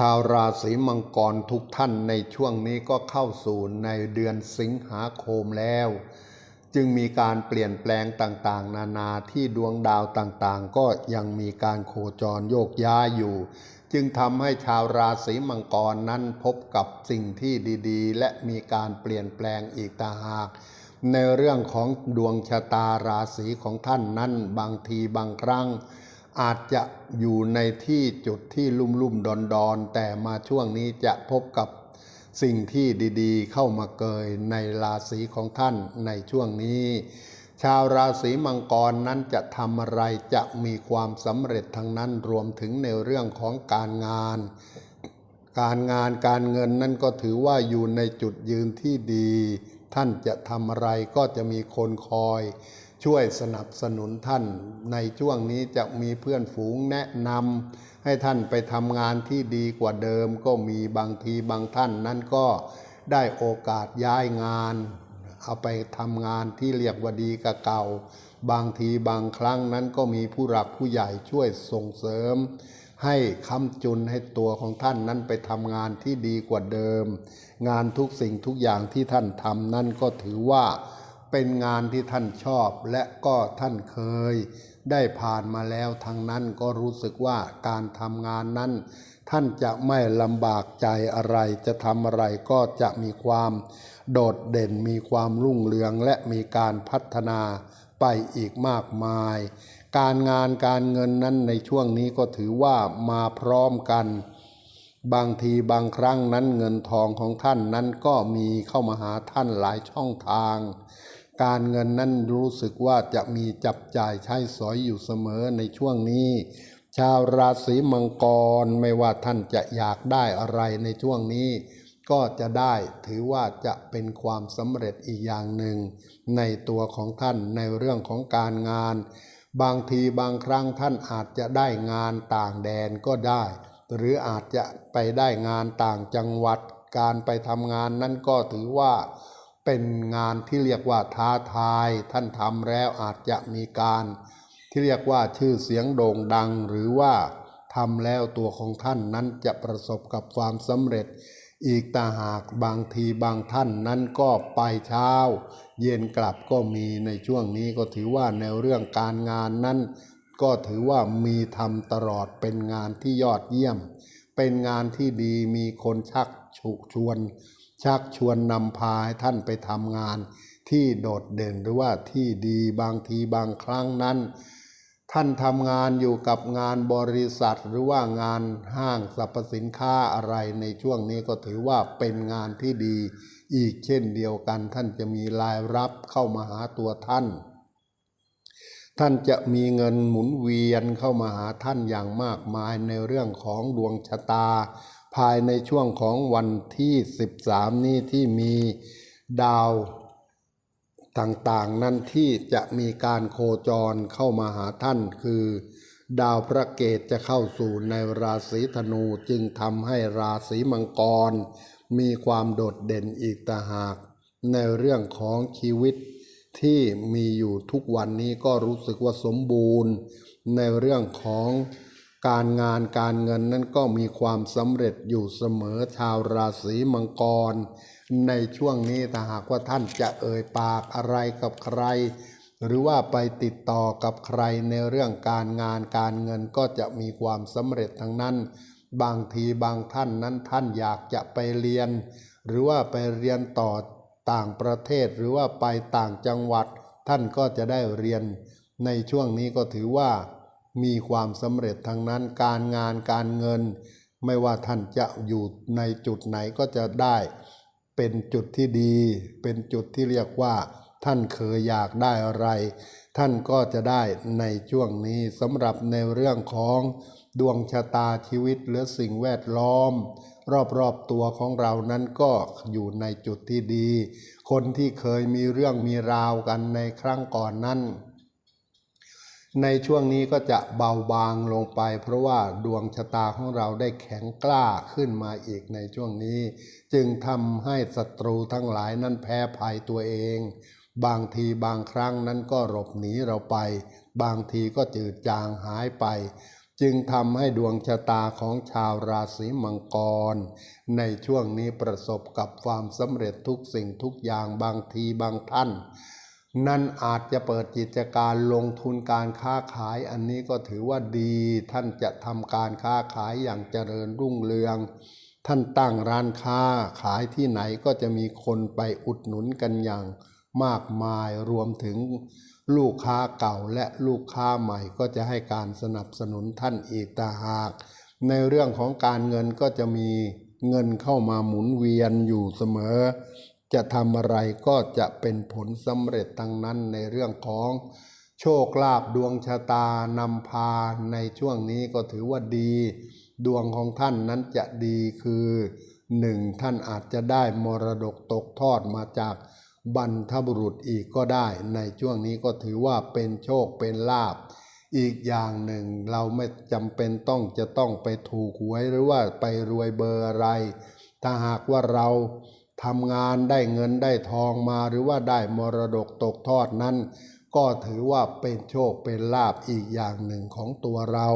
ชาวราศีมังกรทุกท่านในช่วงนี้ก็เข้าสู่ในเดือนสิงหาคมแล้ว จึงมีการเปลี่ยนแปลงต่างๆ นานาที่ดวงดาวต่างๆ ก็ยังมีการโคจรโยกย้ายอยู่ จึงทำให้ชาวราศีมังกรนั้นพบกับสิ่งที่ดีๆ และมีการเปลี่ยนแปลงอีกต่างหาก ในเรื่องของดวงชะตาราศีของท่านนั้นบางทีบางครั้ง อาจจะอยู่ในที่จุดที่ลุ่มลุ่มดอนดอนๆแต่มาช่วงนี้จะพบกับสิ่งที่ดีๆ เข้ามาเกยในราศีของท่านในช่วงนี้ ชาวราศีมังกรนั้นจะทำอะไรจะมีความสำเร็จทั้งนั้นรวมถึงในเรื่องของการงาน การงานการเงินนั่นก็ถือว่าอยู่ในจุดยืนที่ดี ท่านจะทำอะไรก็จะมีคนคอย ช่วยสนับสนุนท่าน ในช่วงนี้จะมีเพื่อนฝูงแนะนำให้ท่านไปทำงานที่ดีกว่าเดิม ก็มีบางทีบางท่านนั้นก็ได้โอกาสย้ายงาน เอาไปทำงานที่เรียกว่าดีกับเก่า บางทีบางครั้งนั้นก็มีผู้หลักผู้ใหญ่ช่วยส่งเสริม ให้คำจุนให้ตัวของท่านนั้นไปทำงานที่ดีกว่าเดิม งานทุกสิ่งทุกอย่างที่ท่านทำนั่นก็ถือว่า เป็นงานที่ท่านชอบและก็ท่านเคย ได้ผ่านมาแล้วทั้งนั้นก็รู้สึกว่าการทำงานนั้น ท่านจะไม่ลำบากใจอะไรจะทำอะไรก็จะมีความโดดเด่นมีความรุ่งเรืองและมีการพัฒนาไปอีกมากมาย การงานการเงินนั้นในช่วงนี้ก็ถือว่ามาพร้อมกัน บางทีบางครั้งนั้นเงินทองของท่านนั้นก็มีเข้ามาหาท่านหลายช่องทาง การเงินนั้นรู้สึกว่าจะมีจับจ่ายใช้สอยอยู่เสมอในช่วงนี้ ชาวราศีมังกรไม่ว่าท่านจะอยากได้อะไรในช่วงนี้ ก็จะได้ถือว่าจะเป็นความสำเร็จอีกอย่างหนึ่ง ในตัวของท่านในเรื่องของการงาน บางทีบางครั้งท่านอาจจะได้งานต่างแดนก็ได้ หรืออาจจะไปได้งานต่างจังหวัด การไปทำงานนั้นก็ถือว่าเป็นงานที่เรียกว่าท้าทาย ท่านทำแล้วอาจจะมีการ ที่เรียกว่าชื่อเสียงโด่งดัง หรือว่าทำแล้วตัวของท่านนั้นจะประสบกับความสำเร็จ อีกต่าหากบางทีบางท่านนั้นก็ไปเช้า เย็นกลับก็มีในช่วงนี้ก็ถือว่าในเรื่องการงานนั้น ก็ถือว่ามีทำตลอดเป็นงานที่ยอดเยี่ยม เป็นงานที่ดีมีคนชักฉุกชวน ชักชวนนำพาให้ท่านไปทำงาน ที่โดดเด่นหรือว่าที่ดีบางทีบางครั้งนั้น ท่านทำงานอยู่กับงานบริษัทหรือว่างานห้างสรรพสินค้าอะไรในช่วงนี้ก็ถือว่าเป็นงานที่ดี อีกเช่นเดียวกันท่านจะมีรายรับเข้ามาหาตัวท่าน ท่านจะมีเงินหมุนเวียนเข้ามาหาท่านอย่างมากมายในเรื่องของดวงชะตา ภายในช่วงของวันที่ 13 นี้ที่มีดาวต่างๆ นั้นที่จะมีการโคจรเข้ามาหาท่านคือ ดาวพระเกตจะเข้าสู่ในราศีธนูจึงทำให้ราศีมังกร มีความโดดเด่นอีกต่างหาก ในเรื่องของชีวิต ที่มีอยู่ทุกวันนี้ก็รู้สึกว่าสมบูรณ์ ในเรื่องของการงานการเงินนั้นก็มีความสำเร็จอยู่เสมอชาวราศีมังกร ในช่วงนี้ถ้าหากว่าท่านจะเอ่ยปากอะไรกับใคร หรือว่าไปติดต่อกับใครในเรื่องการงานการเงินก็จะมีความสำเร็จทั้งนั้น บางทีบางท่านนั้นท่านอยากจะไปเรียน หรือว่าไปเรียนต่อ ต่างประเทศหรือว่าไปต่างจังหวัด ท่านก็จะได้เรียน ในช่วงนี้ก็ถือว่า มีความสำเร็จทางนั้นการงานการเงิน ไม่ว่าท่านจะอยู่ในจุดไหนก็จะได้ เป็นจุดที่ดี เป็นจุดที่เรียกว่า ท่านเคยอยากได้อะไร ท่านก็จะได้ในช่วงนี้สำหรับในเรื่องของดวงชะตาชีวิตหรือสิ่งแวดล้อม รอบๆตัวของเรานั้นก็อยู่ในจุดที่ดี คนที่เคยมีเรื่องมีราวกันในครั้งก่อนนั้น ในช่วงนี้ก็จะเบาบางลงไป เพราะว่าดวงชะตาของเราได้แข็งกล้าขึ้นมาอีกในช่วงนี้ จึงทำให้ศัตรูทั้งหลายนั้นแพ้ภัยตัวเอง บางทีบางครั้งนั้นก็หลบหนีเราไป บางทีก็จืดจางหายไป จึงทำให้ดวงชะตาของชาวราศีมังกร ในช่วงนี้ประสบกับความสำเร็จทุกสิ่งทุกอย่างบางทีบางท่าน นั่นอาจจะเปิดกิจการลงทุนการค้าขายอันนี้ก็ถือว่าดี ท่านจะทำการค้าขายอย่างเจริญรุ่งเรืองท่านตั้งร้านค้าขายที่ไหนก็จะมีคนไปอุดหนุนกันอย่าง มากมายรวมถึงลูกค้าเก่าและลูกค้าใหม่ก็จะให้การสนับสนุนท่านอีกต่างหาก ในเรื่องของการเงินก็จะมีเงินเข้ามาหมุนเวียนอยู่เสมอ จะทำอะไรก็จะเป็นผลสำเร็จทั้งนั้นในเรื่องของโชคลาภดวงชะตานำพาในช่วงนี้ก็ถือว่าดี ดวงของท่านนั้นจะดีคือหนึ่งท่านอาจจะได้มรดกตกทอดมาจาก บรรพบุรุษอีกก็ได้ ในช่วงนี้ก็ถือว่าเป็นโชคเป็นลาภอีกอย่างหนึ่งเราไม่จำเป็นต้องจะต้องไปถูกหวยหรือว่าไปรวยเบอร์อะไร ถ้าหากว่าเราทำงานได้เงินได้ทองมาหรือว่าได้มรดกตกทอดนั้น ก็ถือว่าเป็นโชคเป็นลาภอีกอย่างหนึ่งของตัวเรา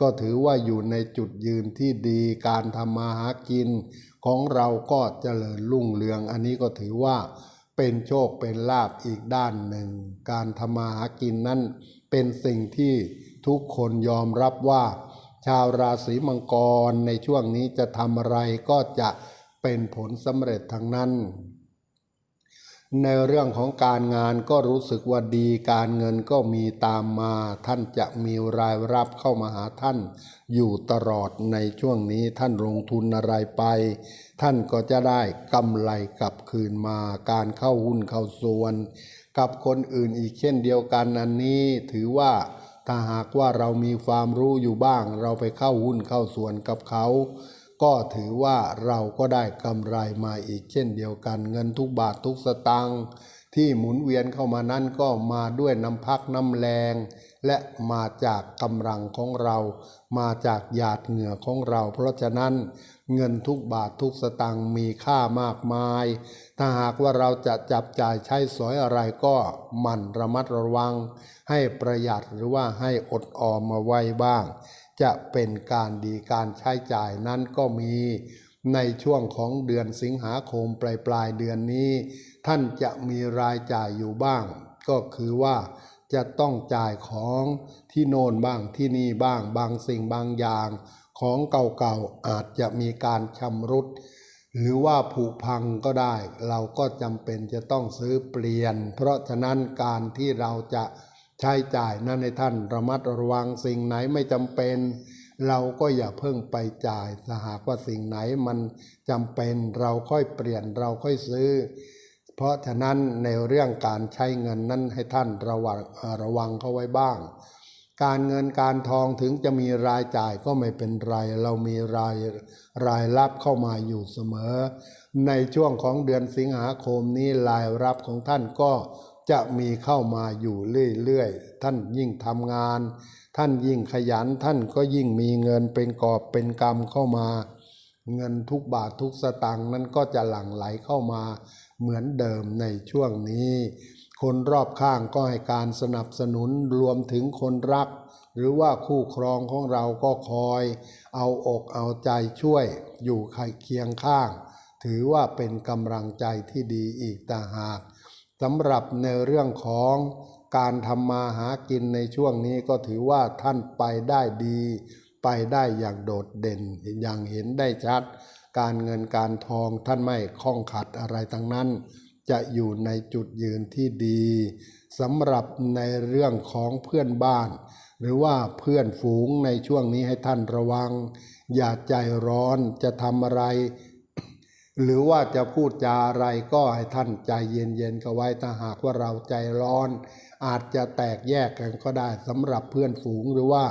ก็ถือว่าอยู่ในจุดยืนที่ดีการทำมาหากิน ของเราก็เจริญรุ่งเรืองอันนี้ก็ถือว่า เป็นโชคเป็นลาบอีกด้านหนึ่ง การทำมาหากินนั้นเป็นสิ่งที่ทุกคนยอมรับว่า ชาวราศีมังกรในช่วงนี้จะทำอะไรก็จะเป็นผลสำเร็จทั้งนั้น ในเรื่องของการงานก็รู้สึกว่าดีการเงินก็มีตามมา ท่านจะมีรายรับเข้ามาหาท่าน อยู่ตลอดในช่วงนี้ท่านลงทุนอะไรไป ท่านก็จะได้กำไรกลับคืนมาการเข้าหุ้นเข้าส่วน กับคนอื่นอีกเช่นเดียวกันอันนี้ถือว่าถ้าหากว่าเรามีความรู้อยู่บ้าง เราไปเข้าหุ้นเข้าส่วนกับเขา ก็ถือว่าเราก็ได้กำไรมาอีกเช่นเดียวกัน เงินทุกบาททุกสตางค์ที่หมุนเวียนเข้ามานั้นก็มาด้วยน้ำพักน้ำแรง และมาจากกำลังของเรา มาจากหยาดเหงื่อของเรา เพราะฉะนั้นเงินทุกบาททุกสตางค์มีค่ามากมาย ถ้าหากว่าเราจะจับจ่ายใช้สอยอะไรก็หมั่นระมัดระวัง ให้ประหยัดหรือว่าให้อดออมมาไว้บ้าง จะเป็นการดีการใช้จ่ายนั้นก็มีในช่วงของเดือนสิงหาคมปลายปลายเดือนนี้ ท่านจะมีรายจ่ายอยู่บ้าง ก็คือว่าจะต้องจ่ายของที่โน่นบ้างที่นี่บ้างบางสิ่งบางอย่าง ของเก่าๆอาจจะมีการชำรุด หรือว่าผุพังก็ได้ เราก็จำเป็นจะต้องซื้อเปลี่ยน เพราะฉะนั้นการที่เราจะ ใช้จ่ายนั้นในท่านระมัดระวังสิ่งไหนไม่จำเป็น เราก็อย่าเพิ่งไปจ่ายถ้าหากว่าสิ่งไหนมันจำเป็นเราค่อยเปลี่ยนเราค่อยซื้อ เพราะฉะนั้นในเรื่องการใช้เงินนั้นให้ท่านระวังเอ่อระวังเข้าไว้บ้าง การเงินการทองถึงจะมีรายจ่ายก็ไม่เป็นไร เรามีรายรายรับเข้ามาอยู่เสมอ ในช่วงของเดือนสิงหาคมนี้รายรับของท่านก็ จะมีเข้ามาอยู่เรื่อยๆ ท่านยิ่งทำงาน ท่านยิ่งขยัน ท่านก็ยิ่งมีเงินเป็นกอบเป็นกำเข้ามา เงินทุกบาททุกสตางค์นั้นก็จะหลั่งไหลเข้ามาเหมือนเดิมในช่วงนี้ คนรอบข้างก็ให้การสนับสนุนรวมถึงคนรัก หรือว่าคู่ครองของเราก็คอย เอาอกเอาใจช่วย อยู่เคียงข้าง ถือว่าเป็นกำลังใจที่ดีอีกต่างหาก สำหรับในเรื่องของการทำมาหากินในช่วงนี้ก็ถือว่าท่านไปได้ดี ไปได้อย่างโดดเด่นอย่างเห็นได้ชัด การเงินการทองท่านไม่ข้องขัดอะไรทั้งนั้น จะอยู่ในจุดยืนที่ดีสำหรับในเรื่องของเพื่อนบ้าน หรือว่าเพื่อนฝูงในช่วงนี้ให้ท่านระวัง อย่าใจร้อนจะทำอะไร หรือว่าจะพูดจาอะไรก็ให้ท่านใจเย็นๆเข้าไว้ถ้าหากว่าเราใจร้อน อาจจะแตกแยกกันก็ได้สำหรับเพื่อนฝูงหรือว่า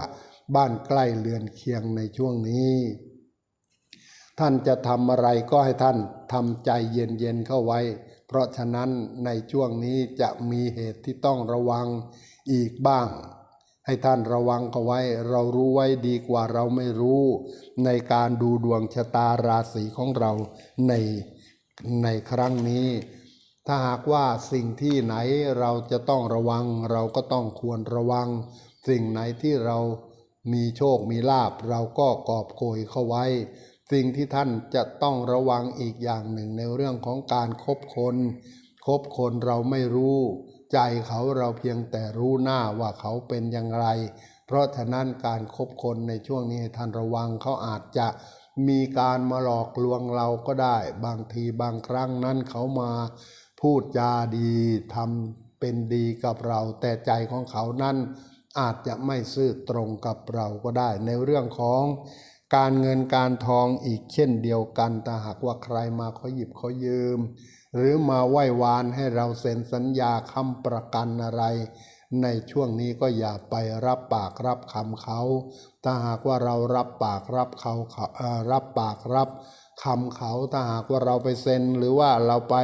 บ้านใกล้เรือนเคียงในช่วงนี้ ท่านจะทำอะไรก็ให้ท่านทำใจเย็นๆเข้าไว้ เพราะฉะนั้นในช่วงนี้จะมีเหตุที่ต้องระวังอีกบ้าง ให้ท่านระวังเขาไว้ เรารู้ไว้ดีกว่าเราไม่รู้ ในการดูดวงชะตาราศีของเราในในครั้งนี้ ถ้าหากว่าสิ่งที่ไหนเราจะต้องระวัง เราก็ต้องควรระวัง สิ่งไหนที่เรามีโชคมีลาบเราก็กอบโกยเข้าไว้ สิ่งที่ท่านจะต้องระวังอีกอย่างหนึ่งในเรื่องของการคบคนคบคนเราไม่รู้ ใจเขาเราเพียงแต่รู้หน้าว่าเขาเป็นอย่างไร เพราะฉะนั้นการคบคนในช่วงนี้ท่านระวังเขาอาจจะมีการมาหลอกลวงเราก็ได้ บางทีบางครั้งนั้นเขามาพูดจาดีทำเป็นดีกับเรา แต่ใจของเขานั้นอาจจะไม่ซื่อตรงกับเราก็ได้ ในเรื่องของการเงินการทองอีกเช่นเดียวกันแต่หากว่าใครมาเขอหยิบเขอยืม หรือมาไหว้วานให้เราเซ็นสัญญาคำประกันอะไร ในช่วงนี้ก็อย่าไปรับปากรับคำเขาถ้าหากว่าเรารับปากรับเขาเขารับปากรับคำเขาถ้าหากว่าเราไปเซ็นหรือว่าเราไป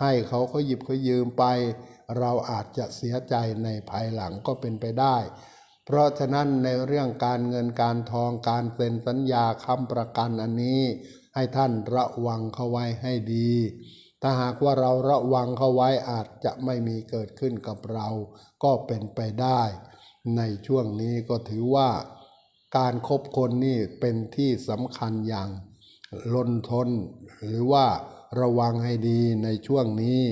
ให้เขาเขาหยิบเขายืมไป เราอาจจะเสียใจในภายหลังก็เป็นไปได้ เพราะฉะนั้นในเรื่องการเงินการทองการเซ็นสัญญาคำประกันอันนี้ ให้ท่านระวังเข้าไว้ให้ดี ถ้าหากว่าเราระวังเข้าไว้อาจจะไม่มีเกิดขึ้นกับเรา ก็เป็นไปได้ ในช่วงนี้ก็ถือว่า การคบคนนี่เป็นที่สำคัญอย่างลนทน หรือว่าระวังให้ดีในช่วงนี้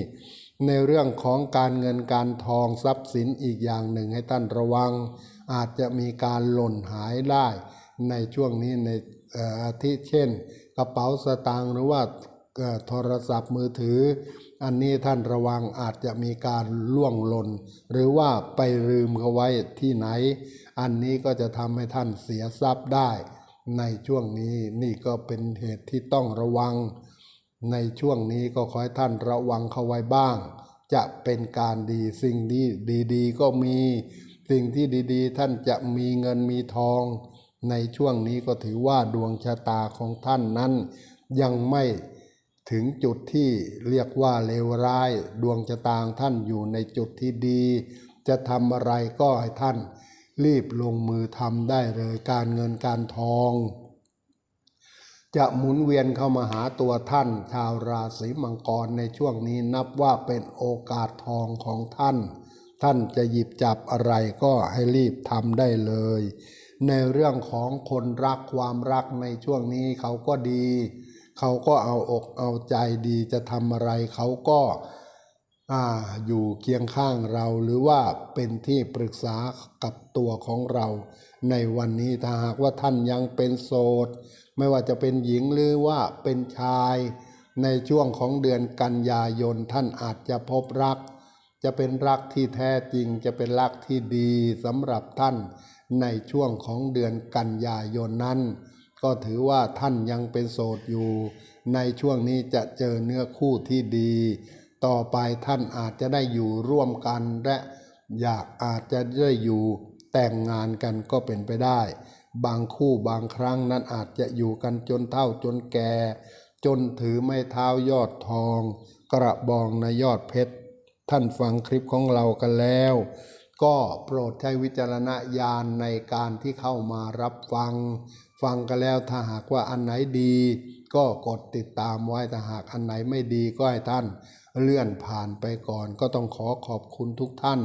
ในเรื่องของการเงินการทองทรัพย์สินอีกอย่างหนึ่งให้ท่านระวัง อาจจะมีการหล่นหายได้ในช่วงนี้ในอาทิเช่น กระเป๋าสตางค์หรือว่า โทรศัพท์มือถือ อันนี้ท่านระวังอาจจะมีการล่วงหล่นหรือว่าไปลืมเขาไว้ที่ไหน อันนี้ก็จะทำให้ท่านเสียทรัพย์ได้ ในช่วงนี้นี่ก็เป็นเหตุที่ต้องระวัง ในช่วงนี้ก็ขอให้ท่านระวังเข้าไว้บ้าง จะเป็นการดีสิ่งดีดีๆ ก็มีสิ่งที่ดีๆ ท่านจะมีเงินมีทอง ในช่วงนี้ก็ถือว่าดวงชะตาของท่านนั้นยังไม่ ถึงจุดที่เรียกว่าเลวร้ายดวงชะตาของท่านอยู่ในจุดที่ดี จะทำอะไรก็ให้ท่าน รีบลงมือทำได้เลยการเงินการทอง จะหมุนเวียนเข้ามาหาตัวท่าน ชาวราศีมังกรในช่วงนี้นับว่าเป็นโอกาสทองของท่าน ท่านจะหยิบจับอะไรก็ให้รีบทำได้เลย ในเรื่องของคนรักความรักในช่วงนี้เขาก็ดี เขาก็เอาอกเอาใจดีจะทำอะไรเขาก็อ่าอยู่เคียงข้างเราหรือว่าเป็นที่ปรึกษากับตัวของเรา ในวันนี้ถ้าหากว่าท่านยังเป็นโสด ไม่ว่าจะเป็นหญิงหรือว่าเป็นชาย ในช่วงของเดือนกันยายนท่านอาจจะพบรัก จะเป็นรักที่แท้จริงจะเป็นรักที่ดีสำหรับท่าน ในช่วงของเดือนกันยายนนั้น ก็ถือว่าท่านยังเป็นโสดอยู่ ในช่วงนี้จะเจอเนื้อคู่ที่ดี ต่อไปท่านอาจจะได้อยู่ร่วมกันและอยากอาจจะได้อยู่แต่งงานกันก็เป็นไปได้ บางคู่บางครั้งนั้นอาจจะอยู่กันจนเฒ่าจนแก่ จนถือไม้เท้ายอดทอง กระบองในยอดเพชร ท่านฟังคลิปของเรากันแล้ว ก็โปรดใช้วิจารณญาณในการที่เข้ามารับฟัง ฟังกันแล้วถ้าหากว่าอันไหนดี ก็กดติดตามไว้ถ้าหากอันไหนไม่ดีก็ให้ท่านเลื่อนผ่านไปก่อน ก็ต้องขอขอบคุณทุกท่าน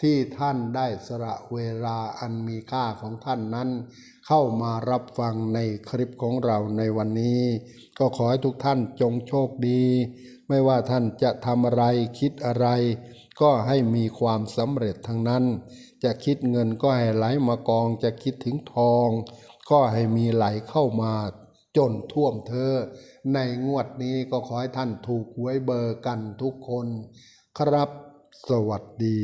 ที่ท่านได้สละเวลาอันมีค่าของท่านนั้น เข้ามารับฟังในคลิปของเราในวันนี้ ก็ขอให้ทุกท่านจงโชคดี ไม่ว่าท่านจะทำอะไรคิดอะไร ก็ให้มีความสำเร็จทั้งนั้น จะคิดเงินก็ให้ไหลมากองจะคิดถึงทอง ก็ให้มีไหลเข้ามาจนท่วมเธอ ในงวดนี้ก็ขอให้ท่านถูกหวยเบอร์กันทุกคน ครับสวัสดี